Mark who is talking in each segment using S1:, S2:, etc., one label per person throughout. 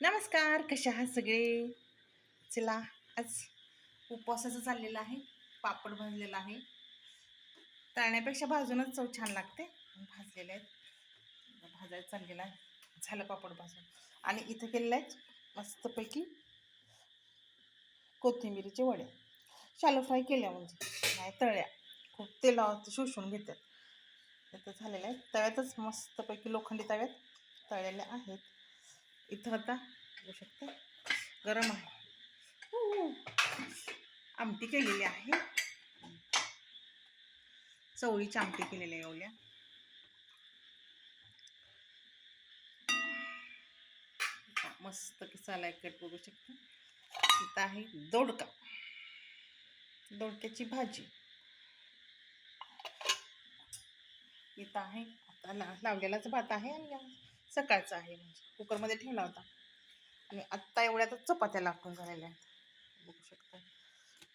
S1: नमस्कार कसे आहात सगळे? चला आज उपवासाचं चाललेलं आहे पापड भाजलेला आहे. तळण्यापेक्षा भाजूनच चव छान लागते. भाजलेले आहेत. भाजायला चाललेलं आहे. झालं पापड भाजून. आणि इथं केलेलं आहे मस्तपैकी कोथिंबिरीचे वडे. शालो फ्राय केल्या म्हणजे नाही तळ्या खूप तेलावर शोषून घेतात. इथं झालेलं आहे. तव्यातच मस्तपैकी लोखंडी तव्यात तळलेल्या आहेत. इथं आता बघू शकता. गरम आहे. हो, हो. आमटी केलेली आहे. चवळीची आमटी केलेली आहे एवढ्या. मस्त किसाला कट बघू शकता. इथं आहे दोडका. दोडक्याची भाजी. इथं आहे. आता ला लावलेलाच भात आहे आणि सकाळचा आहे म्हणजे. कुकरमध्ये ठेवला होता. आणि आत्ता एवढ्यातच चपात्या लागून झालेल्या आहेत. बघू शकता.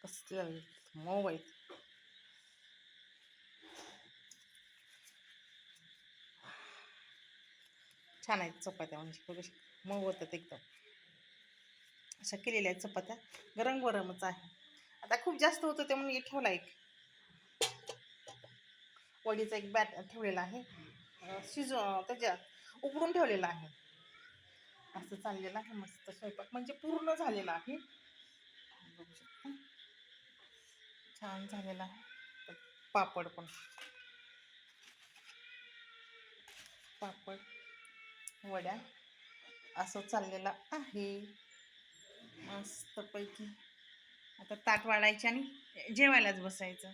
S1: कसलं मऊ आहेत. छान आहेत चपात्या म्हणजे. बघू शकता. मऊ होतात एकदम. अशा केलेल्या आहेत चपात्या. गरम गरमच आहे. आता खूप जास्त होतं ते म्हणून हे ठेवला एक. वडीचा एक बॅट ठेवलेला आहे. शिजू त्याच्या उघडून उकडून ठेवलेला आहे. असं चाललेलं आहे मस्त स्वयंपाक म्हणजे पूर्ण झालेला आहे. बघू शकता. छान झालेला आहे. पापड पण. पापड वड्या असं चाललेलं आहे. मस्तपैकी. आता ताट वाढायचे आणि जेवायलाच बसायचं.